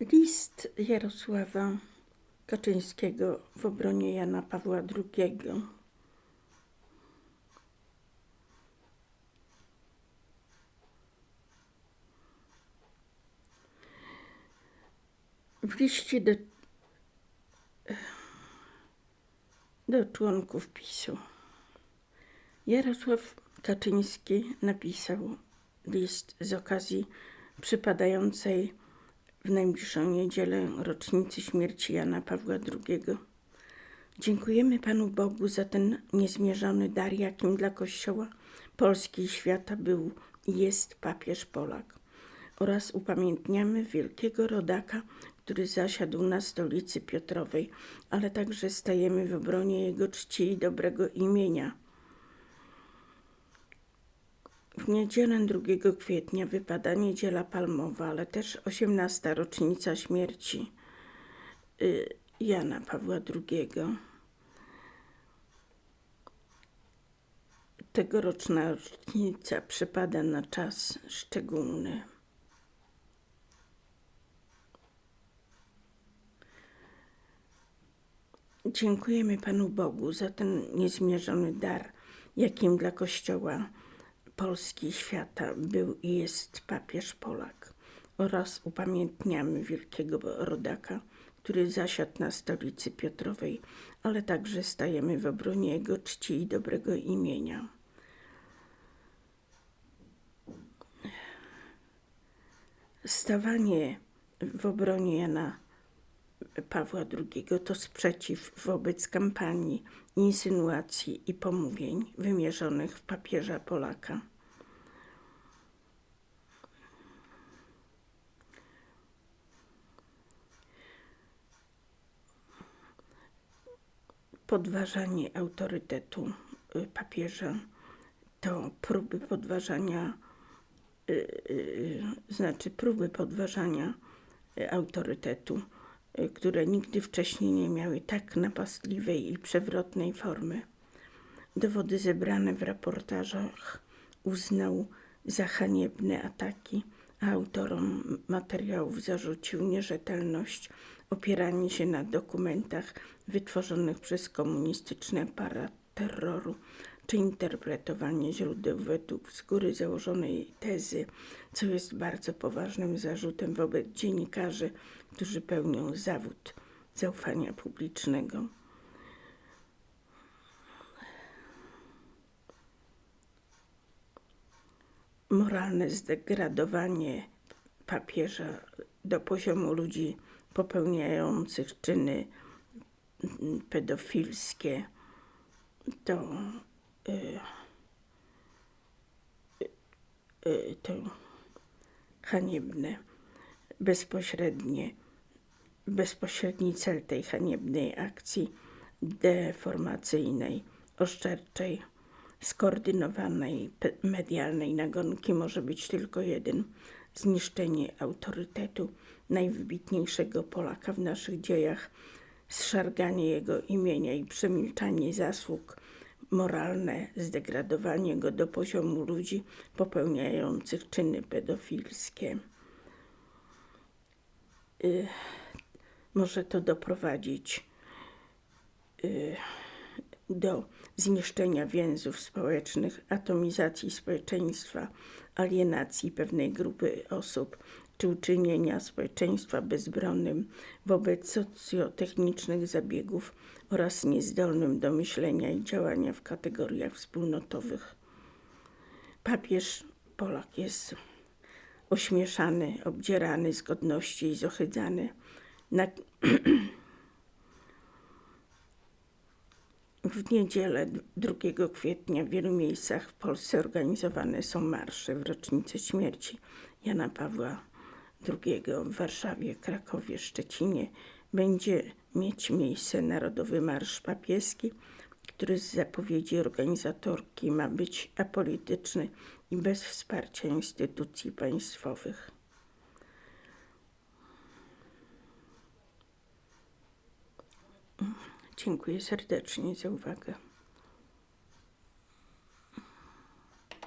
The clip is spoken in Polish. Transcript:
List Jarosława Kaczyńskiego w obronie Jana Pawła II. W liście do, do członków PiSu Jarosław Kaczyński napisał list z okazji przypadającej w najbliższą niedzielę rocznicy śmierci Jana Pawła II. Dziękujemy Panu Bogu za ten niezmierzony dar, jakim dla Kościoła Polski i świata był i jest papież Polak. Oraz upamiętniamy wielkiego rodaka, który zasiadł na stolicy Piotrowej, ale także stajemy w obronie jego czci i dobrego imienia. W niedzielę 2 kwietnia wypada Niedziela Palmowa, ale też 18. rocznica śmierci y, Jana Pawła II. Tegoroczna rocznica przypada na czas szczególny. Dziękujemy Panu Bogu za ten niezmierzony dar, jakim dla Kościoła Polski świata był i jest papież Polak oraz upamiętniamy wielkiego rodaka, który zasiadł na stolicy Piotrowej, ale także stajemy w obronie jego czci i dobrego imienia. Stawanie w obronie Jana Pawła II to sprzeciw wobec kampanii, insynuacji i pomówień wymierzonych w papieża Polaka. Podważanie autorytetu y, papieża to próby podważania, y, y, znaczy próby podważania autorytetu które nigdy wcześniej nie miały tak napastliwej i przewrotnej formy. Dowody zebrane w raportażach uznał za haniebne ataki, autorom materiałów zarzucił nierzetelność, opieranie się na dokumentach wytworzonych przez komunistyczny aparat terroru, czy interpretowanie źródeł według z góry założonej tezy, co jest bardzo poważnym zarzutem wobec dziennikarzy, którzy pełnią zawód zaufania publicznego. Moralne zdegradowanie papieża do poziomu ludzi popełniających czyny pedofilskie to Y, y, to haniebne, bezpośrednie, bezpośredni cel tej haniebnej akcji deformacyjnej, oszczerczej, skoordynowanej medialnej nagonki może być tylko jeden zniszczenie autorytetu najwybitniejszego Polaka w naszych dziejach, zszarganie jego imienia i przemilczanie zasług moralne zdegradowanie go do poziomu ludzi popełniających czyny pedofilskie. Y, może to doprowadzić y, do zniszczenia więzów społecznych, atomizacji społeczeństwa, alienacji pewnej grupy osób, czy uczynienia społeczeństwa bezbronnym wobec socjotechnicznych zabiegów oraz niezdolnym do myślenia i działania w kategoriach wspólnotowych. Papież Polak jest ośmieszany, obdzierany z godności i zohydzany. Na... W niedzielę 2 kwietnia w wielu miejscach w Polsce organizowane są marsze w rocznicę śmierci Jana Pawła II w Warszawie, Krakowie, Szczecinie będzie mieć miejsce Narodowy Marsz Papieski, który z zapowiedzi organizatorki ma być apolityczny i bez wsparcia instytucji państwowych. Dziękuję serdecznie za uwagę.